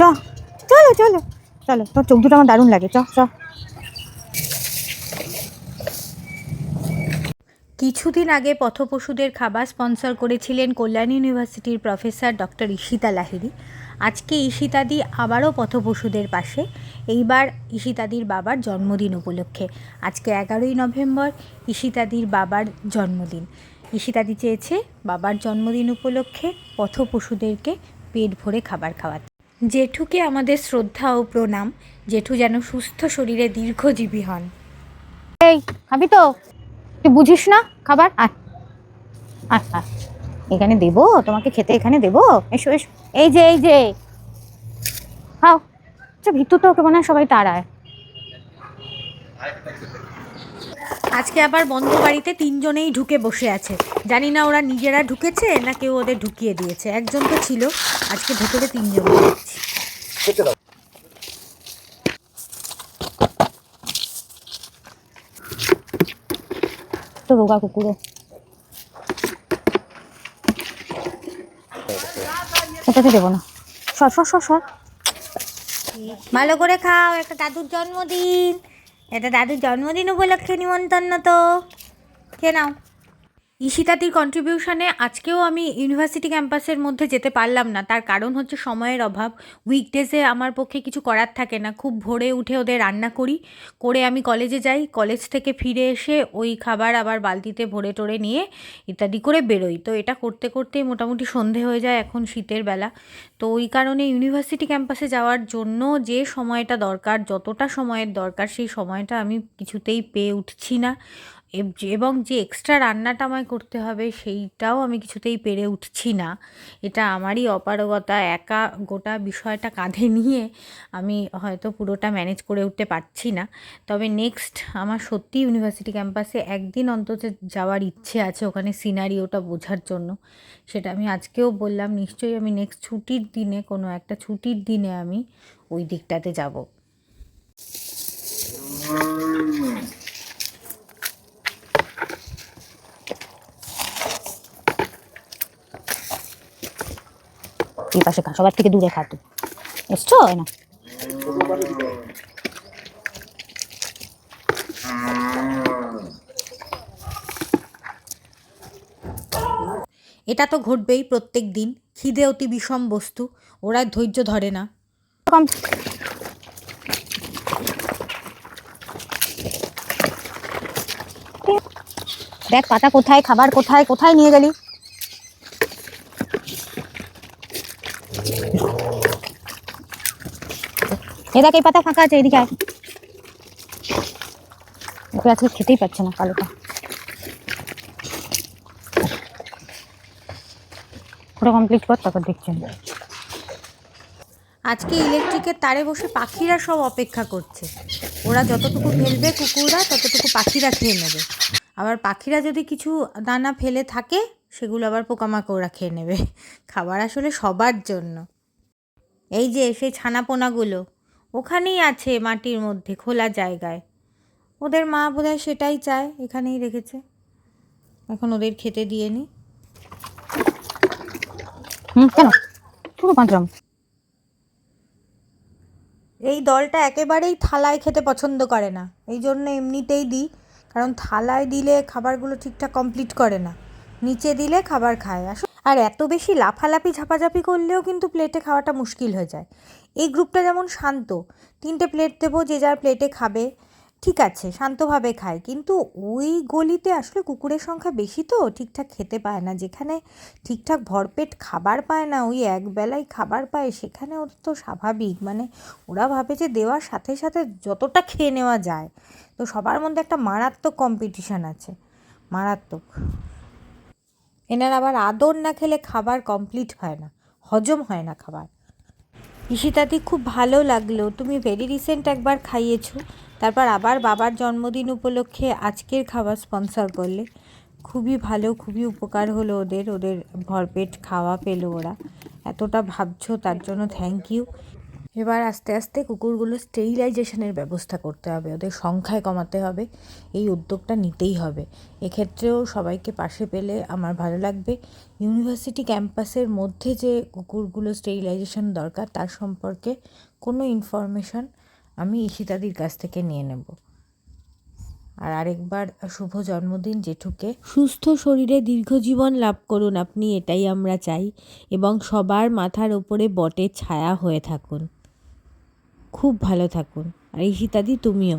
চ চলো চলো চলো, তোর চোখ দুটো আমার দারুণ লাগে, চ চ। কিছুদিন আগে পথপশুদের খাবার স্পন্সর করেছিলেন কল্যাণ ইউনিভার্সিটির প্রফেসর ডক্টর ঈশিতা লাহিড়ী। আজকে ঈশিতাদি আবারও পথপশুদের পাশে। এইবার ঈশিতাদির বাবার জন্মদিন উপলক্ষে। আজকে এগারোই নভেম্বর, ঈশিতাদির বাবার জন্মদিন। ঈশিতাদি চেয়েছে বাবার জন্মদিন উপলক্ষে পথপশুদেরকে পেট ভরে খাবার খাওয়াতে। জেঠুকে আমাদের শ্রদ্ধা ও প্রণাম। জেঠু যেন সুস্থ শরীরে দীর্ঘজীবী হন। এই খাবি তো? তুই বুঝিস না? খাবার? আয়। আয় আয়। এখানে দেবো? তোমাকে খেতে এখানে দেবো? এসো এসো। এই যে এই যে। খাও। আচ্ছা ভিতর তো ওকে মনে হয় সবাই তাড়ায়। আজকে আবার বন্ধ বাড়িতে তিনজনেই ঢুকে বসে আছে। জানি না ওরা নিজেরা ঢুকেছে না কেউ ওদের ঢুকিয়ে দিয়েছে। একজন তো ছিল আজকে ভেতরে তিনজন। দেখছি তো রোগা কুকুরও। ওটাকে দেবো না। সর সর সর সর। ভালো করে খাও একটা দাদুর জন্মদিন। এটা দাদুর জন্মদিন উপলক্ষে নিমন্ত্রণ তো। খেয়ে নাও। ঈশিতাদির কন্ট্রিবিউশনে আজকেও আমি ইউনিভার্সিটি ক্যাম্পাসের মধ্যে যেতে পারলাম না। তার কারণ হচ্ছে সময়ের অভাব। উইকডেজে আমার পক্ষে কিছু করার থাকে না। খুব ভোরে উঠে ওদের রান্না করি। করে আমি কলেজে যাই। কলেজ থেকে ফিরে এসে ওই খাবার আবার বালতিতে ভরে টরে নিয়ে ইত্যাদি করে বেরোই। তো এটা করতে করতেই মোটামুটি সন্ধে হয়ে যায় এখন শীতের বেলা। তো ওই কারণে ইউনিভার্সিটি ক্যাম্পাসে যাওয়ার জন্য যে সময়টা দরকার, যতটা সময়ের দরকার, সেই সময়টা আমি কিছুতেই পেয়ে উঠছি না। এব- যে- এক্সট্রা রান্নাটা আমায় করতে হবে সেইটাও আমি কিছুতেই পেরে উঠছি না। এটা আমারই অপারগতা, একা গোটা বিষয়টা কাঁধে নিয়ে আমি হয়তো পুরোটা ম্যানেজ করে উঠতে পারছি না। তবে নেক্সট আমার সত্যি ইউনিভার্সিটি ক্যাম্পাসে একদিন অন্তত যাওয়ার ইচ্ছে আছে ওখানে সিনারিওটা বোঝার জন্য। সেটা আমি আজকেও বললাম, নিশ্চয়ই আমি নেক্সট ছুটির দিনে, কোনো একটা ছুটির দিনে আমি ওই দিকটাতে যাব। এই পাশে খা সবার থেকে দূরে খা তুই এসছো? না এটা তো ঘটবেই প্রত্যেক দিন। খিদে অতি বিষম বস্তু ওরা ধৈর্য ধরে না। দেখ পাতা কোথায় খাবার কোথায় কোথায় নিয়ে গেলি? এ পাতা ফাঁকা আছে, এদিকে আয়। ওকে আজকে খেতেই পাচ্ছে না কালোটা। ওটা কমপ্লিট কর, তারপর দেখছেন আজকে ইলেকট্রিকের তারে বসে পাখিরা সব অপেক্ষা করছে। ওরা যতটুকু ফেলবে কুকুররা, ততটুকু পাখিরা খেয়ে নেবে। আবার পাখিরা যদি কিছু দানা ফেলে থাকে, সেগুলো আবার পোকামাকড়রা খেয়ে নেবে। খাবার আসলে সবার জন্য। এই যে, সেই ছানাপোনাগুলো। ওখানেই আছে মাটির মধ্যে খোলা জায়গায়। ওদের মা বোধহয় সেটাই চায় এখানেই রেখেছে। এখন ওদের খেতে দিয়ে নি। এই দলটা একেবারেই থালায় খেতে পছন্দ করে না। এই জন্য এমনিতেই দিই কারণ থালায় দিলে খাবারগুলো ঠিকঠাক কমপ্লিট করে না। নিচে দিলে খাবার খায়। আর এত বেশি লাফালাফি ঝাপাঝাপি করলেও কিন্তু প্লেটে খাওয়াটা মুশকিল হয়ে যায়। এই গ্রুপটা যেমন শান্ত, তিনটে প্লেট দেবো, যে যার প্লেটে খাবে, ঠিক আছে, শান্তভাবে খায়। কিন্তু ওই গলিতে আসলে কুকুরের সংখ্যা বেশি তো, ঠিকঠাক খেতে পায় না। যেখানে ঠিকঠাক ভরপেট খাবার পায় না, ওই একবেলায় খাবার পায়, সেখানে ওদের তো স্বাভাবিক। মানে ওরা ভাবে যে দেওয়ার সাথে সাথে যতটা খেয়ে নেওয়া যায়। তো সবার মধ্যে একটা মারাত্মক কম্পিটিশান আছে। মারাত্মক। এনার আবার আদর না খেলে খাবার কমপ্লিট হয় না, হজম হয় না খাবার। ঈশিতাদি, খুব ভালো লাগল। তুমি ভেরি রিসেন্ট একবার খাইয়েছো। তারপর আবার বাবার জন্মদিন উপলক্ষে আজকের খাবার স্পন্সর করলে। খুবই ভালো, খুবই উপকার হলো ওদের। ওদের ভরপেট খাওয়া পেল ওরা। এতটা ভাবছ, তার জন্য থ্যাংক ইউ এবার আস্তে আস্তে কুকুরগুলো স্টেরিলাইজেশনের ব্যবস্থা করতে হবে। ওদের সংখ্যায় কমাতে হবে। এই উদ্যোগটা নিতেই হবে। এক্ষেত্রেও সবাইকে পাশে পেলে আমার ভালো লাগবে। ইউনিভার্সিটি ক্যাম্পাসের মধ্যে যে কুকুরগুলো স্টেরিলাইজেশন দরকার, তার সম্পর্কে কোনো ইনফরমেশন আমি ঈশিতাদির কাছ থেকে নিয়ে নেব। আর আরেকবার শুভ জন্মদিন জেঠুকে। সুস্থ শরীরে দীর্ঘজীবন লাভ করুন। আপনি এটাই আমরা চাই এবং সবার মাথার ওপরে বটের ছায়া হয়ে থাকুন। খুব ভালো থাকুন। আর ঈশিতাদি তুমিও।